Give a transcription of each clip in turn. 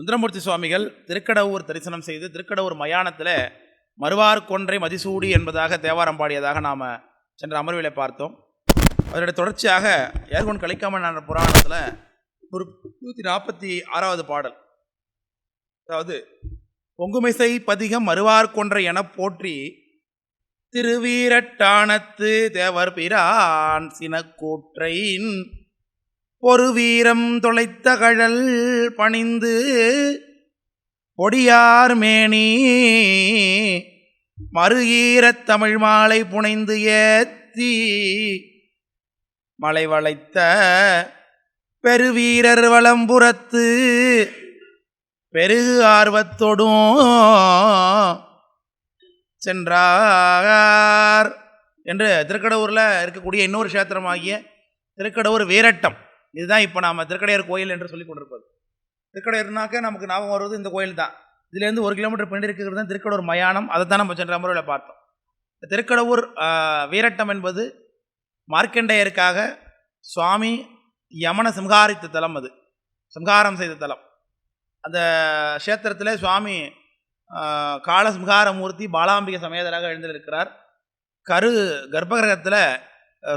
சுந்தரமூர்த்தி சுவாமிகள் திருக்கடவுர் தரிசனம் செய்து திருக்கடவுர் மயானத்தில் மறுவார் கொன்றை மதிசூடி என்பதாக தேவாரம் பாடியதாக நாம் சென்ற அமர்வில் பார்த்தோம். அதனுடைய தொடர்ச்சியாக ஏர்கொன் கலிக்காமன் புராணத்தில் ஒரு நூற்றி நாற்பத்தி ஆறாவது பாடல். அதாவது பொங்குமிசை பதிகம் மறுவார் கொன்றை எனப் போற்றி திருவீரட்டானத்து தேவர் பிரான் சினக்கூற்றையின் ஒரு வீரம் தொலைத்த கழல் பணிந்து பொடியார் மேனி ஈரத் தமிழ் மாலை புனைந்து ஏத்தி மலை வளைத்த பெருவீரர் வளம்புறத்து பெருகு ஆர்வத்தொடும் சென்றார் என்று திருக்கடவுரில் இருக்கக்கூடிய இன்னொரு கஷேத்திரமாகிய திருக்கடவுர் வீரட்டம். இதுதான் இப்போ நாம் திருக்கடையூர் கோயில் என்று சொல்லிக் கொண்டிருப்பது. திருக்கடையூர்னாக்க நமக்கு ஞாபகம் வருவது இந்த கோயில் தான். இதுலேருந்து ஒரு கிலோமீட்டர் பின்னாடி இருக்கிறது தான் திருக்கடூர் மயானம். அதை தான் நம்ம சென்ற முறையில் பார்த்தோம். திருக்கடவுர் வீரட்டம் என்பது மார்க்கண்டேயருக்காக சுவாமி யமன சம்ஹாரித்த தலம் அது. சம்ஹாரம் செய்த தலம். அந்த க்ஷேத்திரத்தில் சுவாமி ஆஹ், பாலாம்பிகை சமேதராக எழுந்திருக்கிறார். கரு கர்ப்பகிரகத்தில்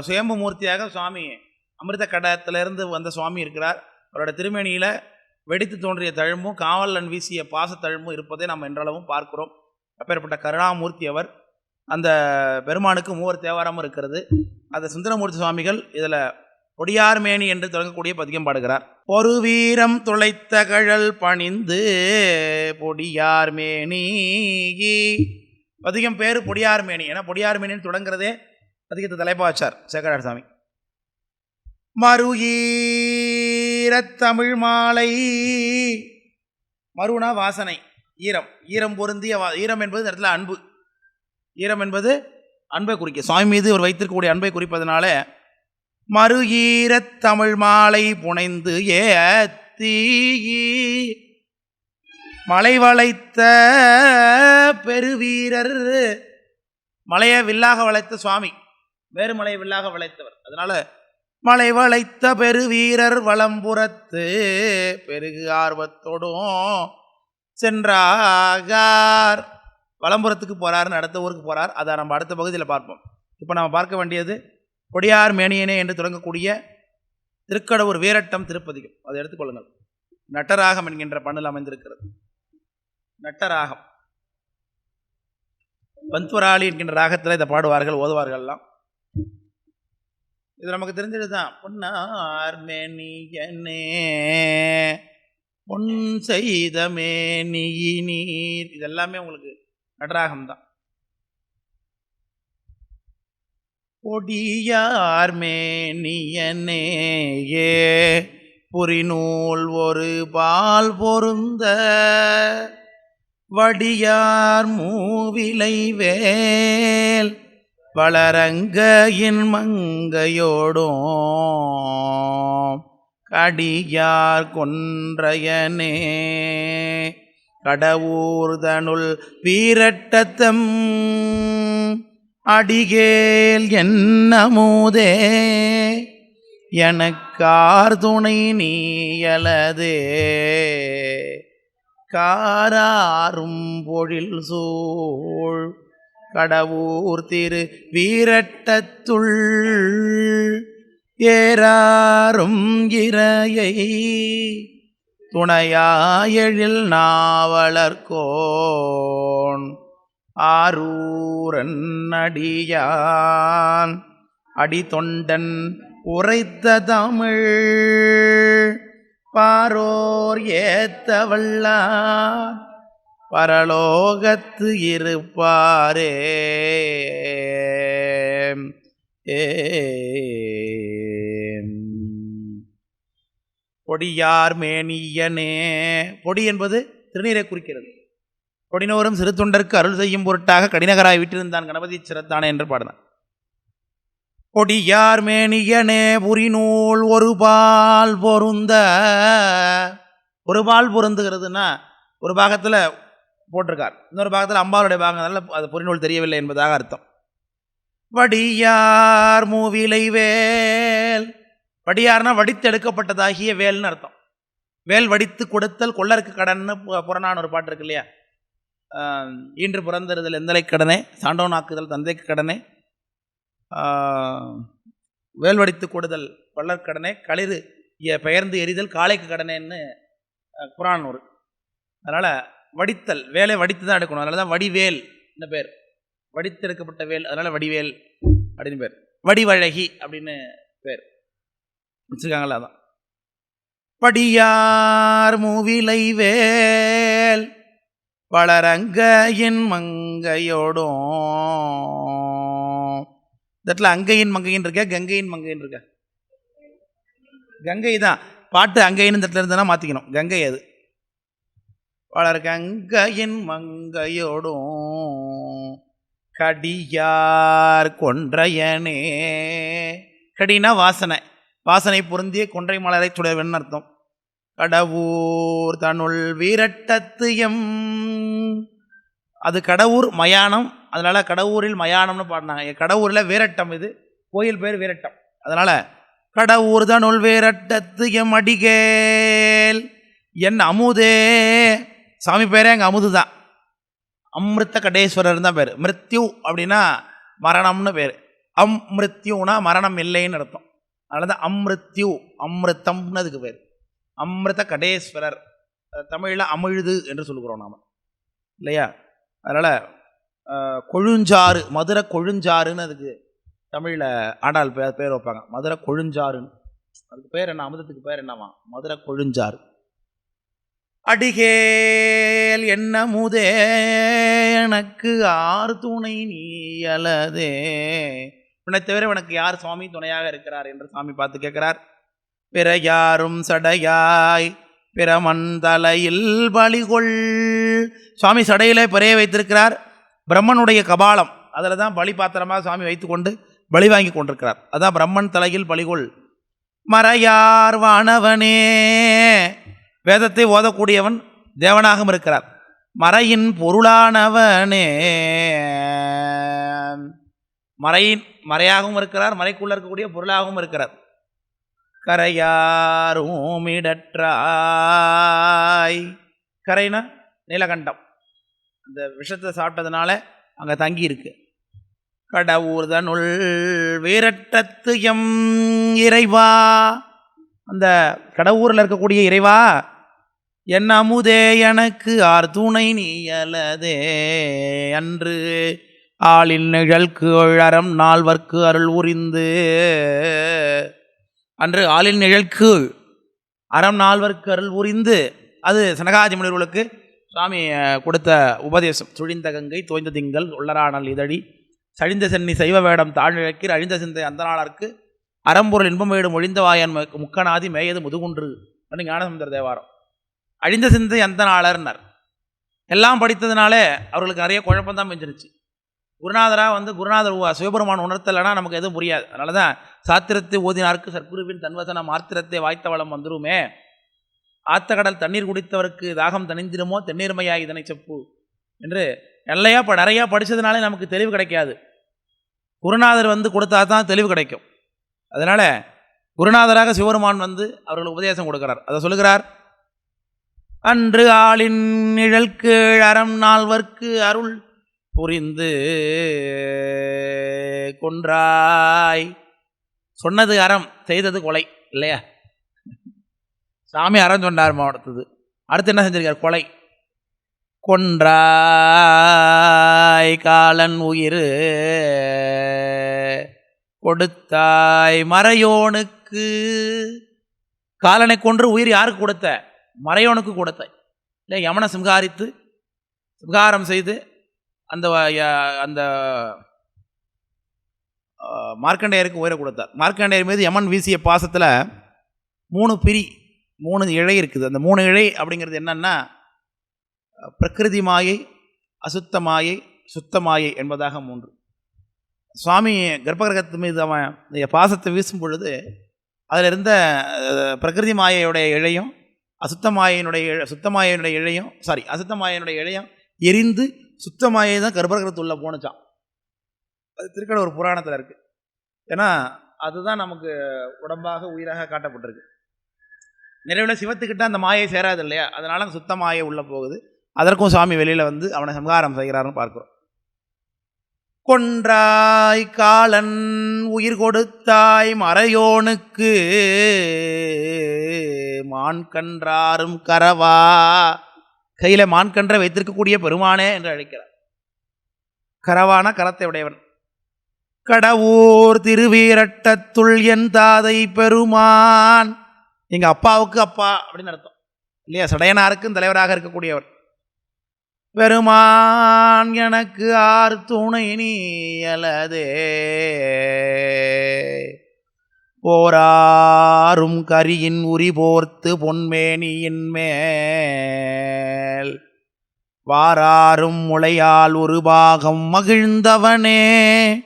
சுயம்பு மூர்த்தியாக சுவாமி அமிர்த கடத்திலிருந்து வந்த சுவாமி இருக்கிறார். அவரோட திருமேனியில் வெடித்து தோன்றிய தழும்பும் காவலன் வீசிய பாசத்தழும்பும் இருப்பதை நாம் என்றளவும் பார்க்கிறோம். அப்பேற்பட்ட கருணாமூர்த்தி அவர் அந்த பெருமானுக்கு மூவர் தேவாரமும் இருக்கிறது. அந்த சுந்தரமூர்த்தி சுவாமிகள் இதில் பொடியார்மேனி என்று தொடங்கக்கூடிய பதிகம் பாடுகிறார். பொறு வீரம் துளைத்த கழல் பணிந்து பொடியார்மேனி பதிகம் பேர் பொடியார்மேனி ஏன்னா பொடியார்மேனின்னு தொடங்குறதே பதிகத்தை தலைப்பாச்சார் சேகரார் சாமி மறுஈரத் தமிழ் மாலை. மறுனா வாசனை ஈரம். ஈரம் பொருந்திய வா ஈரம் என்பது இந்த இடத்துல அன்பு. ஈரம் என்பது அன்பை குறிக்க. சுவாமி மீது ஒரு வைத்திருக்கக்கூடிய அன்பை குறிப்பதனால மறு ஈரத் தமிழ் மாலை புனைந்து ஏத்தி மலை வளைத்த பெருவீரர். மலையை வில்லாக வளைத்த சுவாமி. வேறு மலையை வில்லாக வளைத்தவர். அதனால மலை வளைத்த பெருவீரர் வளம்புறத்து பெருகு ஆர்வத்தோடும் சென்றாகார். வளம்புறத்துக்கு போகிறாருன்னு அடுத்த ஊருக்கு போகிறார் அதை நம்ம அடுத்த பகுதியில் பார்ப்போம். இப்போ நம்ம பார்க்க வேண்டியது கொடியார் மேனியனே என்று தொடங்கக்கூடிய திருக்கடவுர் வீரட்டம் திருப்பதிகம். அதை எடுத்துக்கொள்ளுங்கள் நட்டராகம் என்கின்ற பண்ணில் அமைந்திருக்கிறது. நட்டராகம். பந்துவராளி என்கின்ற ராகத்தில் இதை பாடுவார்கள் ஓதுவார்கள்லாம் இது நமக்கு தெரிஞ்சது தான் பொன்னார் மேனியனே பொன் செய்த மேனியி நீர் இதெல்லாமே உங்களுக்கு நடராகம் தான் பொடியார் புரிநூல் ஒரு பால் பொருந்த வடியார் மூவிலை வேல். வளரங்கையின் மங்கையோடும் கடியார் கொன்றையனே. கடவுர்தனுள் வீரட்டத்தம் அடிகேல் என்னமுதே. எனக்கார் துணை நீயலதே. காராரும் பொழில் சூழ் கடவுர் திரு வீரட்டத்துள் ஏறாரும் இரையை துணையாயெழில் நாவலர்கோன் ஆரூரன் அடியான். அடிதொண்டன் உரைத்த தமிழ் பாரோர் ஏத்த வல்லார் பரலோகத்து இருப்பாரே. ஏம். பொடியார் மேனியனே. பொடி என்பது திருநீரை குறிக்கிறது. கொடினோரும் சிறு தொண்டருக்கு அருள் செய்யும் பொருட்டாக கடினகராய் விட்டிருந்தான் கணபதி சிறத்தானே என்று பாடினான் கொடியார் மேனியனே புரிநூல் ஒரு பால் பொருந்த. ஒரு பால் பொருந்துகிறதுனா ஒரு பாகத்தில் போட்டிருக்கார். இன்னொரு பாகத்தில் அம்பாளுடைய பாகங்களால் அது பொறிநூல் தெரியவில்லை என்பதாக அர்த்தம். வடியார் மூவிலை வேல். வடியார்னா வடித்தெடுக்கப்பட்டதாகிய வேல்னு அர்த்தம். வேல் வடித்து கொடுத்தல் கொள்ளருக்கு கடன்னு பு- புறநானூறு ஒரு பாட்டு இருக்கு இல்லையா இன்று ஈன்று எந்தலை கடனே சாண்டோனாக்குதல் தந்தைக்கு கடனே வேல் வடித்து கொடுதல் கொள்ளற்கடனே களிறு எ- பெயர்ந்து எரிதல் காளைக்கு கடனேன்னு குரான் ஒரு அதனால் வடித்தல் வேலை வடித்து தான் எடுக்கணும். அதனால தான் வடிவேல் என்ன பேர் வடித்தெடுக்கப்பட்ட வேல் அதனால் வடிவேல் அப்படின்னு பேர் வடிவழகி அப்படின்னு பேர் வச்சுருக்காங்களா அதான். படியார் மூவிலை வேல் வளரங்கையின் மங்கையோடும். இடத்துல அங்கையின் மங்கையின் இருக்க கங்கையின் மங்கையின் இருக்க? கங்கை தான். பாட்டு அங்கையின் இடத்துல இருந்ததுன்னா மாற்றிக்கணும் கங்கை அது. வளர் கங்கையின் மங்கையோடும் கடியார் கொன்றையனே. கடினா வாசனை. வாசனை பொருந்திய கொன்றை மலரை சுடவன் அர்த்தம். கடவுர் தனுள் வீரட்டத்து எம் அது கடவுர் மயானம். அதனால் கடவுரில் மயானம்னு பாடினாங்க. கடவுரில் வீரட்டம் இது. கோயில் பேர் வீரட்டம். அதனால் கடவுர் தனுள் வீரட்டத்து எம் அடிகேல். என் அமுதே. சாமி பேரே அங்கே அமுது தான் அமிர்த கடேஸ்வரர் தான் பேர். மிருத்யு அப்படின்னா மரணம்னு பேர். அம் மிருத்யுனா மரணம் இல்லைன்னு அர்த்தம். அதனால தான் அம்ருத்யு அமிர்தம்னு அதுக்கு பேர். அமிர்த கடேஸ்வரர் தமிழில் அமிழ்து என்று சொல்லுகிறோம் நாம். இல்லையா? அதனால் கொழுஞ்சாறு மதுரை கொழுஞ்சாறுன்னு அதுக்கு தமிழில் ஆண்டாள் பேர் பேர் வைப்பாங்க. மதுரை கொழுஞ்சாறுன்னு. அதுக்கு பேர் என்ன? அமுதத்துக்கு பேர் என்னவா மதுரை கொழுஞ்சாறு. அடிகேல் என்ன முதே எனக்கு ஆர் துணை நீயலதே உன்னை தவிர உனக்கு யார் சுவாமி துணையாக இருக்கிறார் என்று சாமி பார்த்து கேட்கிறார். பிற யாரும் சடையாய் பிற மந்தலையில் பலிகொள். சுவாமி சடையிலே பிறைய வைத்திருக்கிறார். பிரம்மனுடைய கபாலம் அதில் தான் பலி பாத்திரமாக சுவாமி வைத்துக்கொண்டு பலி வாங்கி கொண்டிருக்கிறார். அதான் பிரம்மன் தலையில் பலிகொள். மறையார் வானவனே வேதத்தை ஓதக்கூடியவன் தேவனாகவும் இருக்கிறார். மறையின் பொருளானவனே. மறையின் மறையாகவும் இருக்கிறார் மறைக்குள்ள இருக்கக்கூடிய பொருளாகவும் இருக்கிறார். கரையாரும் இடற்றாய் கரைனா நீலகண்டம். அந்த விஷத்தை சாப்பிட்டதுனால அங்கே தங்கி இருக்கு கடவுர்தனுள் வீரட்டத்து எம் இறைவா. அந்த கடவுரில் இருக்கக்கூடிய இறைவா என் அமுதே எனக்கு ஆர் துணை நீயலதே அன்று ஆளின் நிழல்க்கு அழறம் நால்வர்க்கு அருள் உரிந்து. அன்று ஆளின் நிழல்க்கு அறம் நால்வர்க்கு அருள் உரிந்து. அது சனகாதி முனிவர்களுக்கு சுவாமி கொடுத்த உபதேசம். சுழிந்த கங்கை தோய்ந்த திங்கள் உள்ளரானல் இதழி சழிந்த சென்னி சைவ வேடம் தாழ்நிழக்கீர் அழிந்த சிந்தை அந்தநாளர்க்கு அறம்பொருள் இன்பமேடும் ஒழிந்த வாயன் மு- முக்கநாதி மேயது முதுகுன்று அப்படின்னு ஞானசமுந்தர தேவாரம். அழிந்த சிந்தை அந்தனாளர்னர் எல்லாம் படித்ததுனாலே அவர்களுக்கு நிறைய குழப்பம் தான் மிஞ்சிருச்சு. குருநாதராக வந்து குருநாதர் சிவபெருமான் உணர்த்தலைன்னா நமக்கு எதுவும் புரியாது. அதனால தான் சாத்திரத்தை ஓதினார்க்கு சர்க்குருவின் தன்வசனம் மாத்திரத்தை வாய்த்த வளம் வந்துருமே. ஆத்தக்கடல் தண்ணீர் குடித்தவருக்கு தாகம் தணிந்திருமோ தென்னீர்மையா இதனை செப்பு என்று எல்லையா இப்போ நிறையா படித்ததுனாலே நமக்கு தெளிவு கிடைக்காது. குருநாதர் வந்து கொடுத்தா தான் தெளிவு கிடைக்கும். அதனால் குருநாதராக சிவபெருமான் வந்து அவர்களுக்கு உபதேசம் கொடுக்கிறார். அதை சொல்லுகிறார் அன்று ஆளின் நிழல் அறம் நால்வர்க்கு அருள் புரிந்து கொன்றாய். சொன்னது அறம் செய்தது கொலை இல்லையா? சாமி அறம் சொன்னார் அடுத்தது அடுத்து என்ன செஞ்சிருக்கார்? கொலை. கொன்றாய் காலன் உயிர் கொடுத்தாய். மறையோனுக்கு காலனை கொன்று உயிர் யாருக்கு கொடுத்த? மறையோனுக்கு கூடத்தை இல்லை யமனை சிங்காரித்து சிங்காரம் செய்து அந்த அந்த மார்க்கண்டேயருக்கு உயிரை கொடுத்தார். மார்க்கண்டேயர் மீது யமன் வீசிய பாசத்தில் மூணு பிரி மூணு இழை இருக்குது. அந்த மூணு இழை அப்படிங்கிறது என்னென்னா பிரகிருதி மாயை அசுத்த மாயை சுத்த மாயை என்பதாக மூன்று. சுவாமி கர்ப்பகிரகத்து மீது அவன் பாசத்தை வீசும் பொழுது அதில் இருந்த பிரகிருதி மாயையுடைய இழையும் அசுத்த சுத்தமாயினுடைய சுத்த இழையும் சாரி அசுத்தமாயினுடைய இழையும் எரிந்து சுத்த மாயை தான் கர்ப்பகிரகத்துள்ள போணுச்சான் அது திருக்கட ஒரு புராணத்தில் இருக்குது ஏன்னா அதுதான் நமக்கு உடம்பாக உயிராக காட்டப்பட்டிருக்கு. நிறைவில் சிவத்துக்கிட்ட அந்த மாயை சேராது இல்லையா? அதனால சுத்த மாயை உள்ளே போகுது. அதற்கும் சுவாமி வெளியில் வந்து அவனை சம்ஹாரம் செய்கிறாருன்னு பார்க்குறோம். கொன்றாய் காலன் உயிர் கொடுத்தாய் மறையோனுக்கு மான் கன்றாரும் கரவா. கையில் மான் கன்றை வைத்திருக்கக்கூடிய பெருமானே என்று அழைக்கிறார். கரவான கரத்தை உடையவன். கடவுர் திருவீரட்டத்துள் என் தாதை பெருமான். எங்கள் அப்பாவுக்கு அப்பா அப்படின்னு அர்த்தம். இல்லையா? சடையனாருக்கும் தலைவராக இருக்கக்கூடியவர். பெருமான் எனக்கு ஆர் துணை நீயலதே போராறும் கரியின் உரி போர்த்து பொன்மேனியின் மேல். வாராறும் முளையால் ஒரு பாகம் மகிழ்ந்தவனே.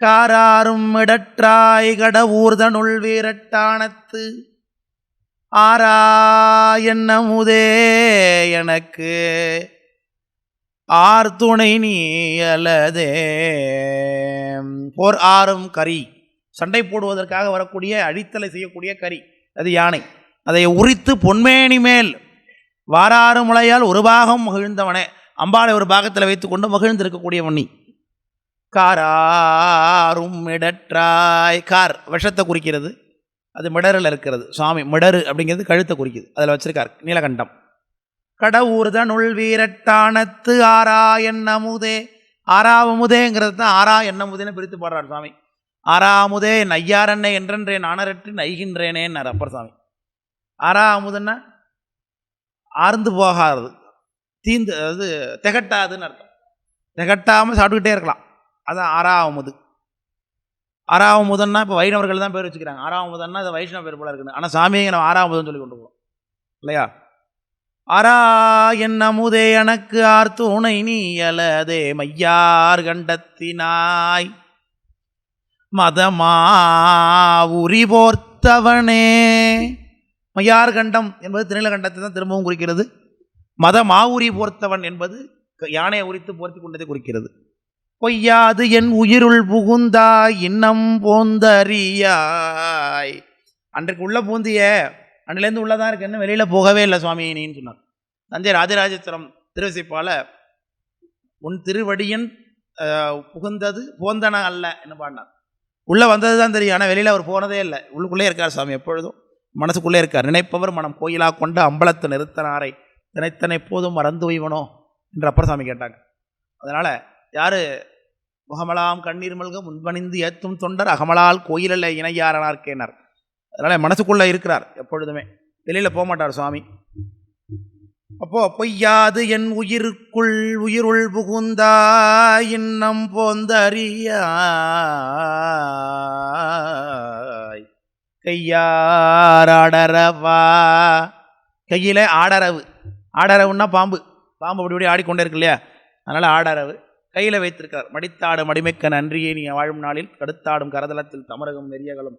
காராறும் இடற்றாய் கடவூர்தனுள் வீரட்டானத்து. ஆரா என்னமுதே எனக்கு. ஆர் துணை நீ அல்லதே போர் ஆறும் கரி. சண்டை போடுவதற்காக வரக்கூடிய அழித்தலை செய்யக்கூடிய கரி அது யானை. அதை உரித்து பொன்மேனி மேல் வாராறு முளையால் ஒரு பாகம் மகிழ்ந்தவனே. அம்பாளை ஒரு பாகத்தில் வைத்துக்கொண்டு மகிழ்ந்திருக்கக்கூடியவன் நீ காராரும் மிடற்றாய். கார் விஷத்தை குறிக்கிறது. அது மிடரில் இருக்கிறது. சுவாமி மிடரு அப்படிங்கிறது கழுத்தை குறிக்குது. அதில் வச்சிருக்கார் நீலகண்டம். கடவுர்தனுள் வீரட்டானத்து ஆரா எண்ணமுதே ஆறாவமுதேங்கிறது தான் ஆறா எண்ணமுதேன்னு பிரித்து பாடுறார் சுவாமி. ஆறாமுதே நையாரன்னை என்றென்றே நானரற்றி நைகின்றேனேன்னார் அப்பர் சாமி ஆறா அமுதுன்னா ஆர்ந்து போகாது. தீந்து அதாவது திகட்டாதுன்னு அர்த்தம். திகட்டாமல் சாப்பிட்டுக்கிட்டே இருக்கலாம். அதான் ஆறாவமுது ஆறாவமுதன்னா இப்போ வைணவர்கள் தான் பேர் வச்சுக்கிறாங்க. ஆறாவமுதன்னா அது வைஷ்ணவ பேர் போல இருக்குது. ஆனால் சாமியை நம்ம ஆறாவமுதன் சொல்லி கொண்டு போகிறோம் இல்லையா? அரா என் அமுதே எனக்கு ஆர் துணை நீ அலதே மையார் கண்டத்தினாய். மதமா உரி போர்த்தவனே மையார் கண்டம் என்பது திருநிலகண்டத்தை தான் திரும்பவும் குறிக்கிறது. மத மாவுரி போர்த்தவன் என்பது யானையை உரித்து போர்த்தி கொண்டதை குறிக்கிறது. பொய்யாது என் உயிருள் புகுந்தாய் இன்னம் போந்தறியாய். அன்றைக்கு உள்ள பூந்திய அன்னிலேருந்து உள்ளதான் இருக்கு என்ன வெளியில் போகவே இல்லை சுவாமி நீன்னு சொன்னார். தஞ்சை ராஜராஜேஸ்வரம் திருவிசைப்பால உன் திருவடியன் புகுந்தது போந்தன அல்ல என்ன பாடினார். உள்ளே வந்தது தான் தெரியும் ஆனால் வெளியில் அவர் போனதே இல்லை. உள்ளுக்குள்ளே இருக்கார் சாமி எப்பொழுதும். மனசுக்குள்ளே இருக்கார். நினைப்பவர் மனம் கோயிலாக கொண்டு அம்பலத்தை நிறுத்தனாரை. தினைத்தனை போதும் மறந்து வைவனோ என்று அப்பர் சாமி கேட்டாங்க. அதனால் யார்? முகமலாம் கண்ணீர் மல்க முன்பணிந்து ஏத்தும் தொண்டர் அகமலால் கோயிலில் இணையாரனார்க்கேனார் அதனால் மனசுக்குள்ளே இருக்கிறார் எப்பொழுதுமே. வெளியில் போக மாட்டார் சுவாமி. அப்போ பொய்யாது என் உயிருக்குள் உயிருள் புகுந்தா இன்னம் போந்தறியாய். கையாராடரவா கையில் ஆடரவு. ஆடரவுன்னா பாம்பு. பாம்பு அப்படி இப்படி ஆடிக்கொண்டே இருக்கு இல்லையா? அதனால் ஆடரவு. கையில் வைத்திருக்கிறார். மடித்தாடும் மடிமைக்க நன்றியே நீ வாழும் நாளில். கடுத்தாடும் கரதளத்தில் தமரகம் நெறியகளும்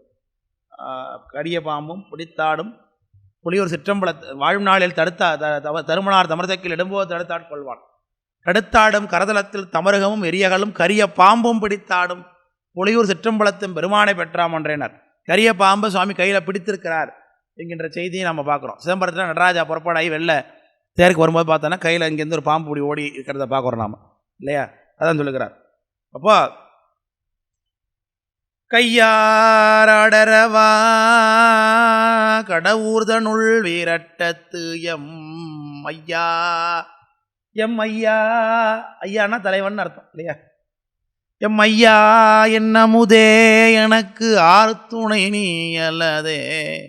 கரிய பாம்பும் பிடித்தாடும் புலியூர் சிற்றம்பல வாழும் நாளில் தடுத்தா த- தவ- தருமனார் தமர்தக்கில் இடும்போது தடுத்தாட் கொள்வான். தடுத்தாடும் கரதலத்தில் தமருகமும் எரியகளும் கரிய பாம்பும் பிடித்தாடும் புலியூர் சிற்றம்பலத்தும் பெருமானை பெற்றாம் கரிய பாம்பு சுவாமி கையில் பிடித்திருக்கிறார் என்கின்ற செய்தியை நம்ம பார்க்குறோம். சிதம்பரத்தில் நடராஜா புறப்பாடாகி வெளில தேருக்கு வரும்போது பார்த்தோன்னா கையில் இங்கேருந்து ஒரு பாம்பு பிடி ஓடி இருக்கிறத பார்க்குறோம் நாம். இல்லையா? அதான் சொல்லுகிறார். அப்போது கையாரடரவா? கடவுர்தனுள் வீரட்டத்து எம் ஐயா. எம் ஐயா. ஐயானா தலைவன் அர்த்தம் இல்லையா? எம் ஐயா என்னமுதே எனக்கு ஆர்த்துணை நீ அல்லதே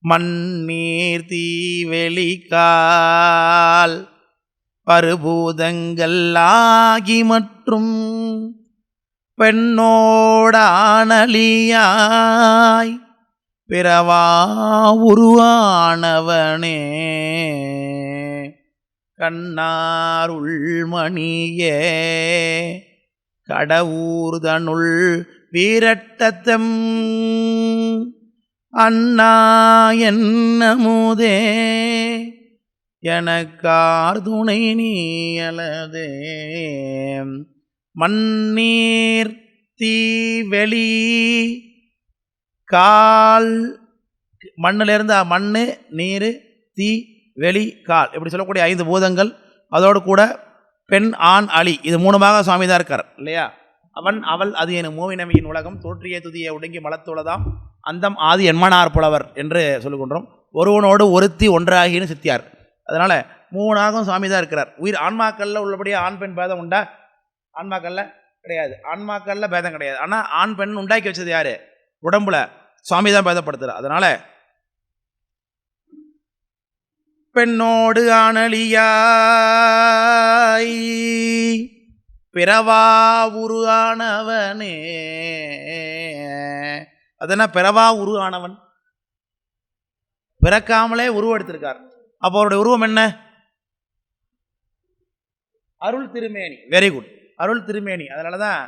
மண்ணீர் தீ வெளிக்கால் பருபூதங்கள் ஆகி மற்றும் பெண்ணோடானலியாய் பிறவா உருவானவனே. கண்ணார் உள்மணியே கடவுர்தனுள் வீரட்டத்தம். அண்ணா என்னமுதே எனக்கார் துணை நீயலதே. மண்ணீர் தீவெளி கால் மண்ணிலேருந்து மண் நீர் தீ வெளி கால். இப்படி சொல்லக்கூடிய ஐந்து பூதங்கள் அதோடு கூட பெண் ஆண் அலி. இது மூணுமாக சுவாமி தான் இருக்கார் இல்லையா? அவன் அவள் அது எனும் மூவினமியின் உலகம் தோற்றிய துதியை ஒடுங்கி மலத்துள்ளதாம் அந்தம் ஆதி என்மனார் புலவர் என்று சொல்லுகின்றோம். ஒருவனோடு ஒருத்தி ஒன்றாகின்னு சித்தியார். அதனால் மூணாகும் சுவாமி தான் இருக்கிறார். உயிர் ஆன்மாக்களில் உள்ளபடியே ஆண் பெண் பேதம் உண்டா? ஆன்மாக்கல்ல கிடையாது. ஆன்மாக்கல்ல பேதம் கிடையாது. ஆனால் ஆண் பெண் உண்டாக்கி வச்சது யார்? உடம்புல. சுவாமி தான் பேதப்படுத்துகிறார் அதனால் பெண்ணோடு ஆணலியாய் பிறவா உருவானவனே அதனா பிறவா உருவானவன் பிறக்காமலே உருவெடுத்திருக்கார் அப்போ அவருடைய உருவம் என்ன? அருள் திருமேனி. வெரி குட் அருள் திருமேனி. அதனால தான்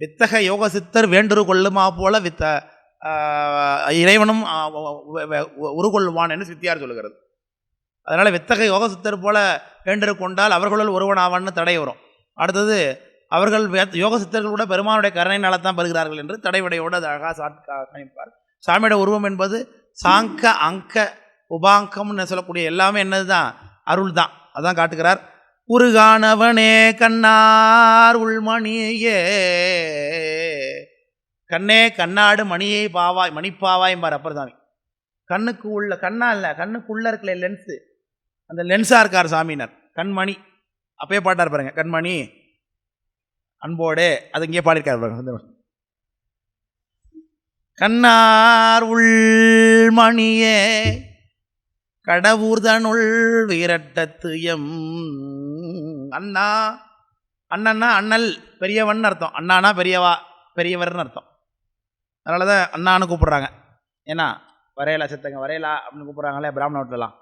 வித்தக யோக சித்தர் வேண்டுரு கொள்ளுமா போல வித்த இறைவனும் உருகொள்வான் என்று சித்தியார் சொல்லுகிறது. அதனால் வித்தக யோக சித்தர் போல வேண்டுரு கொண்டால் அவர்களுள் ஒருவனாவான்னு தடை வரும். அடுத்தது அவர்கள் யோக சித்தர்கள் கூட பெருமானுடைய கருணையினால தான் பெறுகிறார்கள் என்று தடைவிடையோடு அது அழகாக சாட் சாமியோட உருவம் என்பது சாங்க அங்க உபாங்கம்னு சொல்லக்கூடிய எல்லாமே என்னது தான் அருள் தான் அதான் காட்டுகிறார். உருகானவனே கண்ணார் உள்மணியே. கண்ணே கண்ணாடு மணியை பாவாய் மணிப்பாவாய் பார் அப்பர் கண்ணுக்கு உள்ள கண்ணா இல்லை கண்ணுக்குள்ள இருக்கல லென்ஸு அந்த லென்ஸாக இருக்கார் சாமியினர். கண்மணி. அப்பயே பாட்டார் பாருங்க கண்மணி. அன்போடு அது இங்கே பாடியிருக்கார் பாருங்க இந்த கண்ணார் உள்மணியே. கடவுர்தனுள் வீரட்டத்து எம் அண்ணா அண்ணன்னா அண்ணல் பெரியவன் அர்த்தம். அண்ணானா பெரியவா பெரியவர்னு அர்த்தம். அதனால தான் அண்ணான்னு கூப்பிட்றாங்க. ஏன்னா வரையலா செத்தங்க வரையலா அப்படின்னு கூப்பிட்றாங்களே பிராமண வீட்டிலலாம்.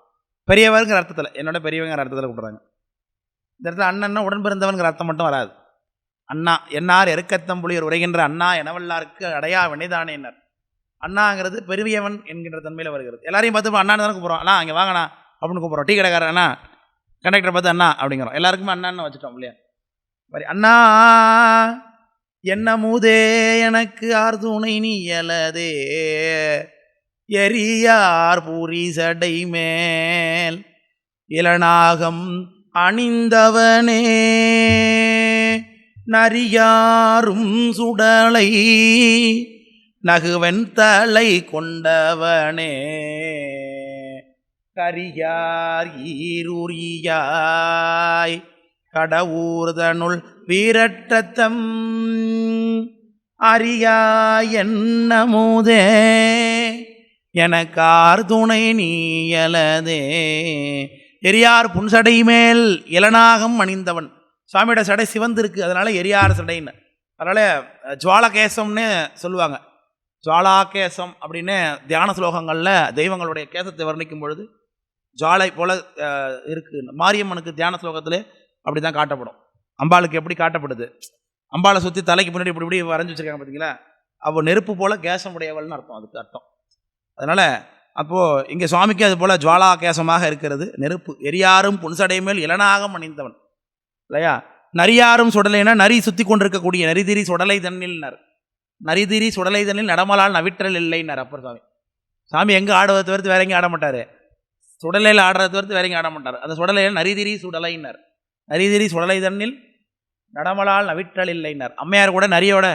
பெரியவருங்கிற அர்த்தத்தில் என்னோட பெரியவங்கிற அர்த்தத்தில் கூப்பிட்றாங்க. இந்த இடத்துல அண்ணன்னா உடன் பிறந்தவன்கிற அர்த்தம் மட்டும் வராது. அண்ணா என்னார் எருக்கத்தம்புலியர் உரைகின்ற அண்ணா எனவல்லாருக்கு அடையா வினைதானேனர் அண்ணாங்கிறது பெரியவன் என்கின்ற தன்மையில் வருகிறது. எல்லாரையும் பார்த்து அண்ணான்னு தானே கூப்பிட்றோம். அண்ணா அங்கே வாங்கண்ணா அப்படின்னு கூப்பிட்றோம். டீ கடைக்காரர் அண்ணா கண்டக்டரை பார்த்து அண்ணா அப்படிங்கிறோம். எல்லாருக்குமே அண்ணான்னு வச்சுட்டோம் இல்லையா? சரி அண்ணா என்ன மூதே எனக்கு ஆர் துணை நீயலதே எரியார் பூரி சடை மேல் இளநாகம் அணிந்தவனே. நரியாரும் சுடலை நகுவன் தலை கொண்டவனே. கரியார் ஈருரியாய். கடவுர்தனுள் வீரட்டத்தம் அறியா என்னமுதே எனக்கார் துணை நீயலதே. எரியார் புன்சடை மேல் இளநாகம் அணிந்தவன். சுவாமியோட சடை சிவந்திருக்கு அதனால எரியார் சடைன்னு. அதனால ஜுவாலகேசம்னு சொல்லுவாங்க. ஜுவாலாகேசம் அப்படின்னு தியான ஸ்லோகங்களில் தெய்வங்களுடைய கேசத்தை வர்ணிக்கும் பொழுது ஜுவாலை போல் இருக்குது மாரியம்மனுக்கு தியான ஸ்லோகத்திலே அப்படி தான் காட்டப்படும். அம்பாளுக்கு எப்படி காட்டப்படுது? அம்பாளை சுற்றி தலைக்கு முன்னாடி இப்படி இப்படி வரைஞ்சி வச்சிருக்காங்க பார்த்தீங்களா அவள் நெருப்பு போல் கேசம் உடையவள்னு அர்த்தம் அதுக்கு அர்த்தம். அதனால் அப்போது இங்கே சுவாமிக்கு அது போல் ஜுவாலா கேசமாக இருக்கிறது. நெருப்பு எரியாரும் புன்சடை மேல் மணிந்தவன் இல்லையா? நரியாரும் சுடலைனா நரி சுற்றி கொண்டிருக்கக்கூடிய நரிதிரி சுடலை தண்ணில்னர் நரிதிரி சுடலை தண்ணில் நடமலால் நவிற்றல் இல்லைன்னார் அப்பர் சாமி சாமி எங்கே ஆடுவதை தவிர்த்து வேற எங்கேயும் ஆட மாட்டார் சுடலையில் ஆடுறத தவிர்த்து வேறையும் ஆட மாட்டார். அந்த சுடலையில் நரிதிரி சுடலைனர் நரிதிரி சுடலை தண்ணில் நடமலால் நவிற்றல் இல்லைனர் அம்மையார் கூட நரியோட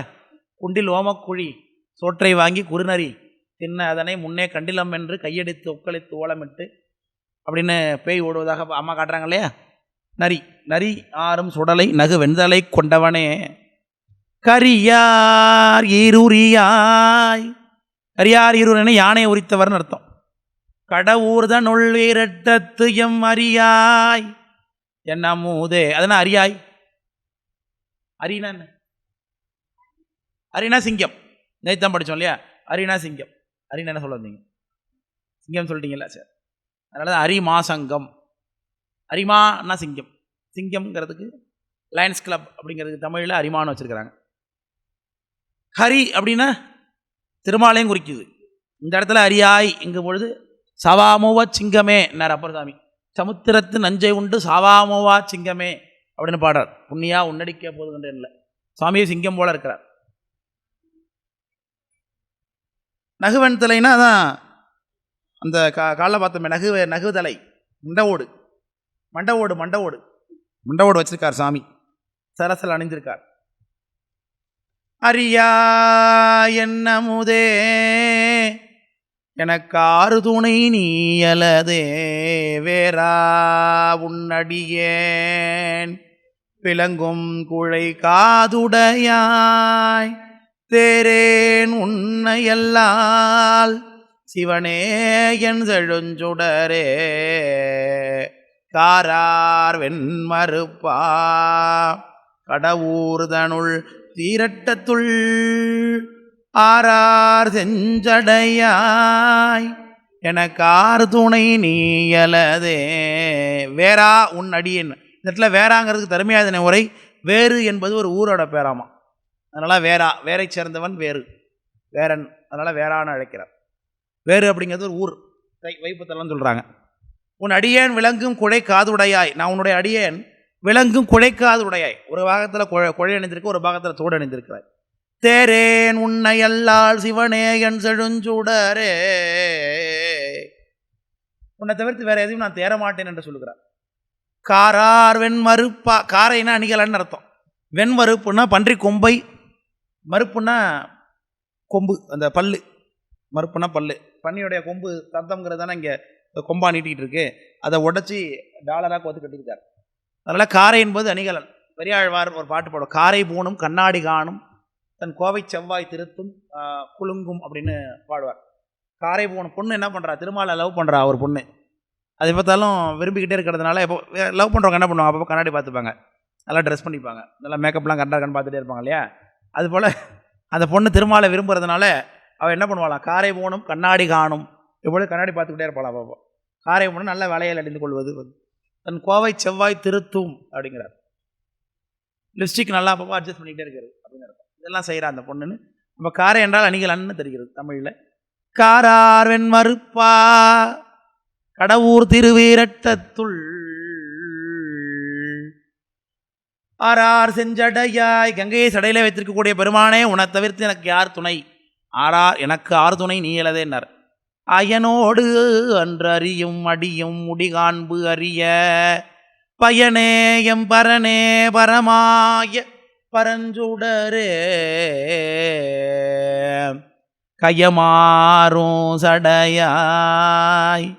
குண்டில் ஓமக்குழி சோற்றை வாங்கி குறுநரி தின்ன அதனை முன்னே கண்டிலம் என்று கையெடுத்து ஒக்களித்து ஓலமிட்டு அப்படின்னு பேய் ஓடுவதாக அம்மா காட்டுறாங்க இல்லையா? நரி நரி ஆறும் சுடலை நகு வெண்தலை கொண்டவனே. கரியார் இருரியாய் கரியார் இருன்னு யானையை உரித்தவர்னு அர்த்தம். கடவுர்தன் உள்வீரட்டத்து எம் அரியாய் என்ன மூதே அதனால் அரியாய் அரினா என்ன? அரினா சிங்கம். நேத்தான் படித்தோம் இல்லையா? அரினா சிங்கம். அரினா என்ன சொல்ல வந்தீங்க? சிங்கம் சொல்லிட்டீங்களா சார். அதனால தான் அரிமாசங்கம் அரிமானா சிங்கம். சிங்கம்ங்கிறதுக்கு லயன்ஸ் கிளப் அப்படிங்கிறதுக்கு தமிழில் அரிமான்னு வச்சுருக்கிறாங்க. ஹரி அப்படின்னா திருமாலையும் குறிக்குது. இந்த இடத்துல அரியாய் இங்கும் பொழுது சவாமுவ சிங்கமே என்னார் அப்பர்சாமி? சமுத்திரத்து நஞ்சை உண்டு சாவாமுவா சிங்கமே அப்படின்னு பாடுறார். புண்ணியா உன்னடிக்க போதுகின்ற இல்லை சுவாமியே சிங்கம் போல இருக்கிறார். நகுவன் தலைனா தான் அந்த கா காலைல பார்த்தோமே நகு நகு தலை மண்டவோடு. மண்டவோடு மண்டவோடு. மண்டவோடு வச்சிருக்கார் சாமி. சரசல் அணிந்திருக்கார். அரியா என்னமுதே எனக்கு ஆறு துணை நீயலதே வேறா உன்னடியேன். விளங்கும் குழை காதுடையாய் தேரேன் உன்னையல்லால். சிவனே என் செழுஞ்சுடரே காரார் வெண்மறுப்பா. கடவுர்தனுள் தீரட்டத்துள் ஆறார் செஞ்சடையாய் எனக்கார் துணை நீயலதே. வேறா உன் அடியேன். இந்த இடத்துல வேறாங்கிறதுக்கு தருமையாதன உரை வேறு என்பது ஒரு ஊரோட பேராமா. அதனால் வேறா வேரை சேர்ந்தவன் வேறு. வேறன் அதனால் வேறான்னு அழைக்கிறார். வேறு அப்படிங்கிறது ஒரு ஊர். வை வைப்புத்தலம் சொல்கிறாங்க உன் அடியேன் விளங்கும் குழை காதுடையாய். நான் உன்னுடைய அடியேன் விளங்கும் குழைக்காது உடையாய் ஒரு பாகத்தில் குழ குழை அணிந்திருக்கு ஒரு பாகத்தில் தோடு அணிந்திருக்கிறாய். தேரேன் உன்னை அல்லால் சிவனே என் செழுஞ்சுடரே. உன்னை தவிர்த்து வேற எதையும் நான் தேர மாட்டேன் என்று சொல்லுகிறார். காரார் வெண்மறுப்பா காரைனா அணிகலன்னு அர்த்தம். வெண்மறுப்புன்னா பன்றி கொம்பை மறுப்புன்னா கொம்பு அந்த பல்லு மறுப்புனா பல்லு. பன்னியுடைய கொம்பு தந்தம்ங்கிறது தானே இங்கே கொம்பா நீட்டிகிட்டு இருக்கு. அதை உடச்சி டாலராக கோத்து கட்டியிருக்காரு அதனால் காரை என்பது அணிகலன் பெரியாழ்வார் ஒரு பாட்டு பாடும் காரை பூணும் கண்ணாடி காணும் தன் கோவை செவ்வாய் திருத்தும் குலுங்கும் அப்படின்னு பாடுவார். காரை போன பொண்ணு என்ன பண்ணுறா திருமாலை லவ் பண்ணுறா ஒரு பொண்ணு. அது பார்த்தாலும் விரும்பிக்கிட்டே இருக்கிறதுனால இப்போ லவ் பண்ணுறவங்க என்ன பண்ணுவாங்க? அப்போ கண்ணாடி பார்த்துப்பாங்க. நல்லா ட்ரெஸ் பண்ணிப்பாங்க. நல்லா மேக்கப்லாம் கரெக்டாக இருக்கான்னு பார்த்துட்டே இருப்பாங்க இல்லையா? அதுபோல் அந்த பொண்ணு திருமாலை விரும்புகிறதுனால அவள் என்ன பண்ணுவாளாம் காரை போகணும் கண்ணாடி காணும். இப்போது கண்ணாடி பார்த்துக்கிட்டே இருப்பாளாம் பாப்பா காரை போகணும் நல்ல வேலையில் அடிந்து கொள்வது. தன் கோவை செவ்வாய் திருத்தும் அப்படிங்கிறார். லிப்ஸ்டிக் நல்லா பாப்பா அட்ஜஸ்ட் பண்ணிக்கிட்டே இருக்கிறது அப்படின்னு இதெல்லாம் செய்கிறா அந்த பொண்ணுன்னு. நம்ம காரை என்றால் அணிகலன்னு தெரிகிறது தமிழில். காரார் வெண்மறுப்பா கடவுர் திருவீரட்டத்துள். ஆரார் செஞ்சடையாய் கங்கையை சடையில வைத்திருக்கக்கூடிய பெருமானே உன தவிர்த்து எனக்கு யார் துணை? ஆறார் எனக்கு ஆறு துணை நீ அயனோடு அன்று அறியும் அடியும் முடிகாண்பு அறிய பயனே எம் பரனே பரமாய பரஞ்சுடரே. கயமாறும் சடையாய்.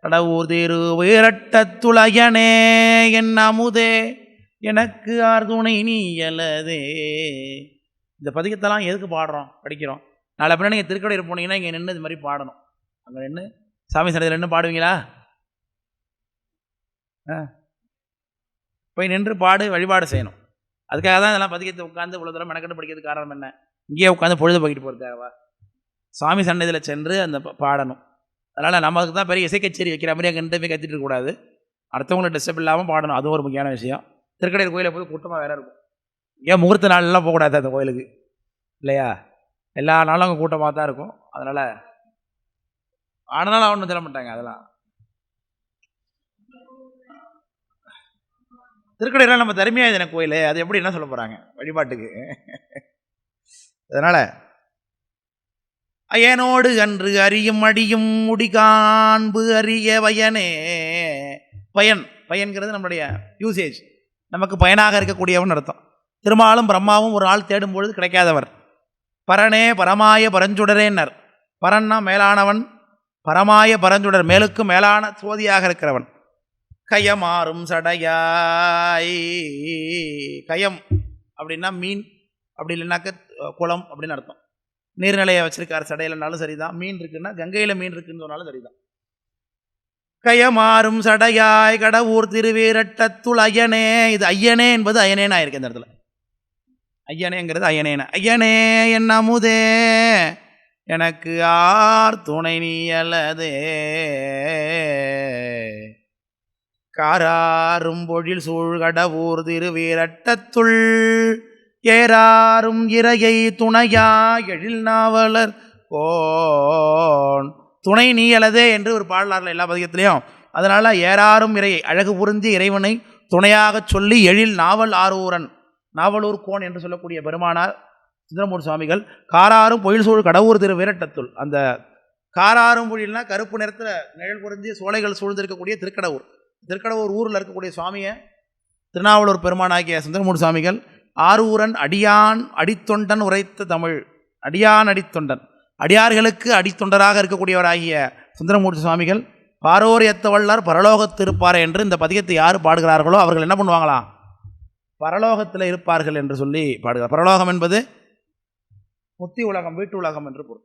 கடவுர் திரு வீரட்டத்துளையனே என் அமுதே எனக்கு ஆர்துணை நீ இந்த பதிகத்தெல்லாம் எதுக்கு பாடுறோம்? படிக்கிறோம். நாளை பின்னாடி நீங்கள் திருக்கடையில் போனீங்கன்னா இங்கே நின்று இது மாதிரி பாடணும். அங்கே நின்று சாமி சன்னதியில் நின்று பாடுவீங்களா? ஆ. போய் நின்று பாடு வழிபாடு செய்யணும். அதுக்காக தான் இதெல்லாம் பதிக்கிறது உட்காந்து இவ்வளோ தூரம் மெனக்கெட்டு படிக்கிறதுக்கு காரணம் என்ன? இங்கேயே உட்காந்து பொழுது போய்கிட்டு போகிறதுக்காகவா சாமி சன்னதியில் சென்று அந்த ப- பாடணும். அதனால் நமக்கு தான் பெரிய இசை கச்சேரி வைக்கிற மாதிரி அங்கே நின்று போய் கத்திட்டு இருக்கக்கூடாது அடுத்தவங்களை டிஸ்டர்ப் இல்லாமல் பாடணும். அதுவும் ஒரு முக்கியமான விஷயம். திருக்கடையில் கோயிலில் போய் கூட்டமாக வேற இருக்கும். ஏன் முகூர்த்த நாள்லாம் போகக்கூடாது அந்த கோயிலுக்கு. இல்லையா? எல்லா நாளும் அங்கே கூட்டமாக தான் இருக்கும். அதனால் ஆனாலும் அவனும் சொல்ல மாட்டாங்க அதெல்லாம். திருக்கடையில் நம்ம தருமையாக இதன கோயில். அது எப்படி என்ன சொல்ல போகிறாங்க வழிபாட்டுக்கு. அதனால் அயனோடு அன்று அறியும் அடியும் முடிகாண்பு அறிய வயனே. பயன் பயன்கிறது நம்மளுடைய யூசேஜ் நமக்கு பயனாக இருக்கக்கூடியவன் அர்த்தம். திருமாலும் பிரம்மாவும் ஒரு ஆள் தேடும் பொழுது கிடைக்காதவர். பரனே பரமாய பரஞ்சுடரேன்னர். பரன்னா மேலானவன் பரமாய பரஞ்சுடர் மேலுக்கு மேலான சோதியாக இருக்கிறவன். கயமாறும் சடையாய். கயம் அப்படின்னா மீன். அப்படி இல்லைனாக்க குளம் அப்படின்னு அர்த்தம். நீர்நிலையை வச்சிருக்கார் சடையிலனாலும் சரிதான். மீன் இருக்குன்னா கங்கையில் மீன் இருக்குன்னு சொன்னாலும் சரிதான். கயமாறும் சடையாய் கடவுர் திருவீரட்டத்துள் ஐயனே இது ஐயனே என்பது அயனேனா இருக்கு இந்த இடத்துல. ஐயனேங்கிறது அயனேன ஐயனே என் அமுதே எனக்கு ஆர் துணை நீ அல்லதே காராரும் பொழில் சூழ்கடவூர் திருவீரட்டத்துள் ஏறாரும் இறையை துணையா எழில் நாவலர் கோன் துணை நீ அல்லதே என்று ஒரு பாடலாறுல எல்லா பதிகத்திலையும். அதனால் ஏராரும் இறையை அழகு புரிந்தி இறைவனை துணையாகச் சொல்லி எழில் நாவல் ஆரூரன் நாவலூர் கோன் என்று சொல்லக்கூடிய பெருமானார் சுந்தரமூர் சுவாமிகள் காராரும் பொயில் சூழ் கடவுர் திரு வீரட்டத்துள் அந்த காராரும் பொழில்னா கருப்பு நிறத்தில் நிழல் புரிஞ்சு சோலைகள் சூழ்ந்திருக்கக்கூடிய திருக்கடவுர். திருக்கடவுர் ஊரில் இருக்கக்கூடிய சுவாமியை திருநாவலூர் பெருமானாகிய சுந்தரமூர் சுவாமிகள் ஆரூரன் அடியான் அடித்தொண்டன் உரைத்த தமிழ். அடியான் அடித்தொண்டன். அடியார்களுக்கு அடித்தொண்டராக இருக்கக்கூடியவராகிய சுந்தரமூர்த்தி சுவாமிகள் பாரோரியத்த வல்லார் பரலோகத்து இருப்பார் என்று இந்த பதிகத்தை யார் பாடுகிறார்களோ அவர்கள் என்ன பண்ணுவாங்களாம் பரலோகத்தில் இருப்பார்கள் என்று சொல்லி பாடுகிறார். பரலோகம் என்பது முத்தி உலகம் வீட்டு உலகம் என்று பொருள்.